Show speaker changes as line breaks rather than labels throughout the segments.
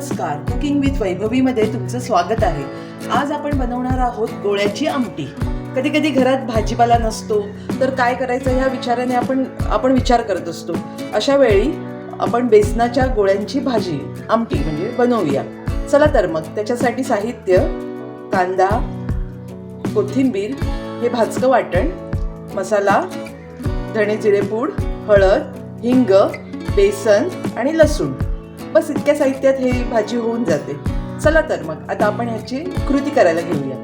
नमस्कार. Cooking with वैभवीमध्ये तुमचं स्वागत आहे. आज आपण बनवणार आहोत गोळ्याची आमटी. कधी कधी घरात भाजीपाला नसतो तर काय करायचं ह्या विचाराने आपण आपण विचार करत असतो. अशा वेळी आपण बेसनाच्या गोळ्यांची भाजी आमटी म्हणजे बनवूया. चला तर मग त्याच्यासाठी साहित्य कांदा कोथिंबीर हे भाजकं वाटण मसाला धणे जिरेपूड हळद हिंग बेसन आणि लसूण. बस इतक्या साहित्यात हे भाजी होऊन जाते. चला तर मग आता आपण ह्याची कृती करायला घेऊया.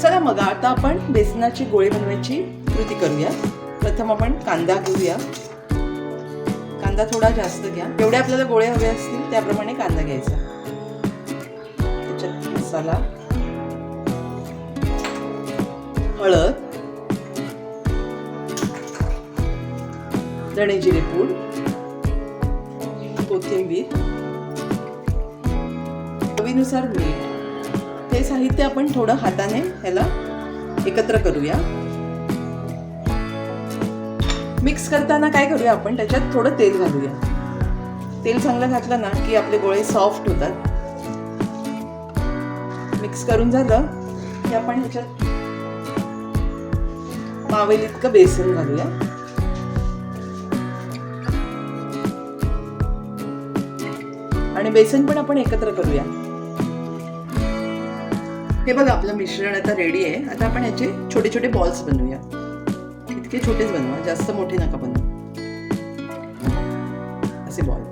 चला मग आता आपण बेसनाची गोळी बनवायची कृती करूया. प्रथम आपण कांदा घेऊया. कांदा थोडा जास्त घ्या. जेवढे आपल्याला गोळे हवे असतील त्याप्रमाणे कांदा घ्यायचा. त्याच्यात मसाला हळद धणे जिरे पूड कोथिंबीर चवीनुसार मीठ हे साहित्य आपण थोडं हाताने ह्याला एकत्र करूया. मिक्स करताना काय करूया आपण? त्याच्यात थोडं तेल घालूया. तेल चांगलं घातलं ना की आपले गोळे सॉफ्ट होतात. मिक्स करून झालं की आपण ह्याच्यात मावेल इतकं बेसन घालूया. आणि बेसन पण आपण एकत्र करूया. हे बघा आपलं मिश्रण आता रेडी आहे. आता आपण याचे छोटे छोटे बॉल्स बनवूया. इतके छोटेच बनवा जास्त मोठे नका बनवू. असे बॉल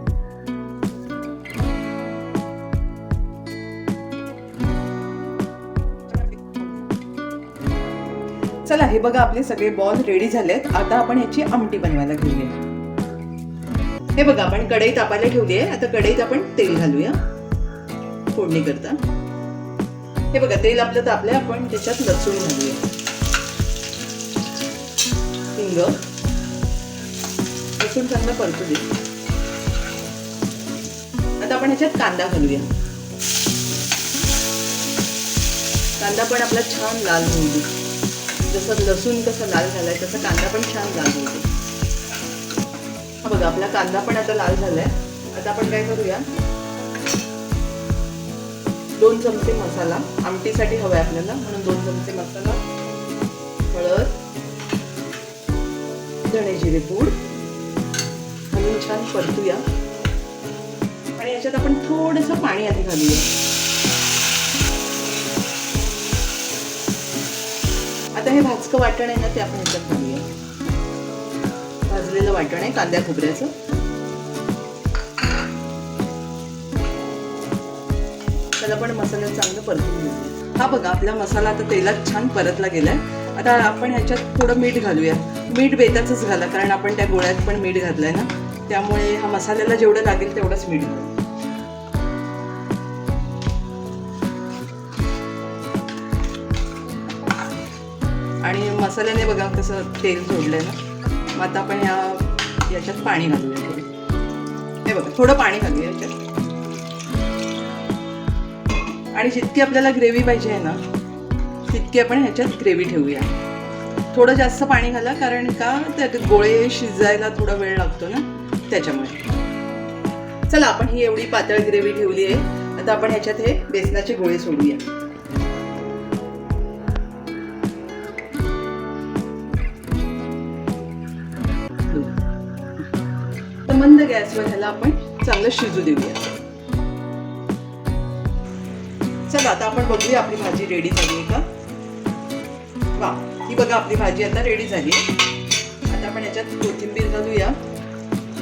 चला हे बघा आपले सगळे बॉल रेडी झालेत. आता आपण याची आमटी बनवायला घेऊया. हे बघा आपण कढई तापायला ठेवली आहे आता कढईत आपण तेल घालूया. फोडणी करता. हे बघा तेल आपलं तापलंय आपण त्याच्यात लसूण घालूया. हिंग. लसूण चांगलं परतू दे. आता आपण ह्याच्यात कांदा घालूया. कांदा पण आपला छान लाल होऊ दे. जसं लसूण कसं लाल झालाय तसं कांदा पण छान लाल होऊ दे. हा बघा आपला कांदा पण आता लाल झालाय. आता आपण काय करूया? दोन चमचे मसाला. आमटीसाठी हवाय आपल्याला म्हणून दोन चमचे मसाला हळद धणे जिरे पूड. घालून छान परतूया. आणि याच्यात आपण थोडंसं पाणी आधी घालूया. आता हे भाजकं वाटण आहे ना ते आपण याच्यात घालूया. भाजलेलं वाटण आहे कांद्या खोबऱ्याचं. त्याला पण मसाला चांगलं परतून घेऊया हा बघा आपला मसाला आता तेलात छान परतला गेलाय. आता आपण ह्याच्यात थोडं मीठ घालूया मीठ बेताचंच घाला कारण आपण त्या गोळ्यात पण मीठ घातलंय ना. त्यामुळे हा मसाल्याला जेवढं लागेल तेवढंच मीठ घालू. आणि मसाल्याने बघा कसं तेल सोडलंय ना. आता आपण ह्या याच्यात पाणी घालूया. थोडं हे बघा थोडं पाणी घालूया याच्यात. आणि जितकी आपल्याला ग्रेव्ही पाहिजे आहे ना तितकी आपण ह्याच्यात ग्रेव्ही ठेवूया. थोडं जास्त पाणी घाला कारण का त्यात गोळे शिजायला थोडा वेळ लागतो ना त्याच्यामुळे. चला आपण ही एवढी पातळ ग्रेव्ही ठेवली आहे. आता आपण ह्याच्यात हे बेसनाचे गोळे सोडूया. गॅसवर ह्याला आपण चांगलं शिजू देऊया. चला आता आपण बघूया आपली भाजी रेडी झाली आहे का? वा ही बघा आपली भाजी आता रेडी झाली आहे. आता आपण याच्यात कोथिंबीर घालूया.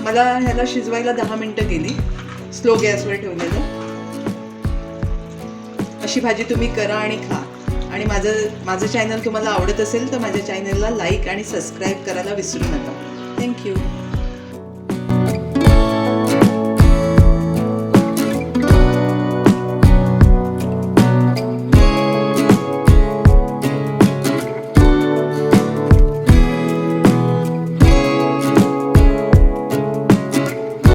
मला ह्याला शिजवायला दहा मिनटं गेली स्लो गॅसवर ठेवलेलं. अशी भाजी तुम्ही करा आणि खा. आणि माझं माझं चॅनल तुम्हाला आवडत असेल तर माझ्या चॅनलला लाईक आणि सबस्क्राईब करायला विसरू नका. थँक्यू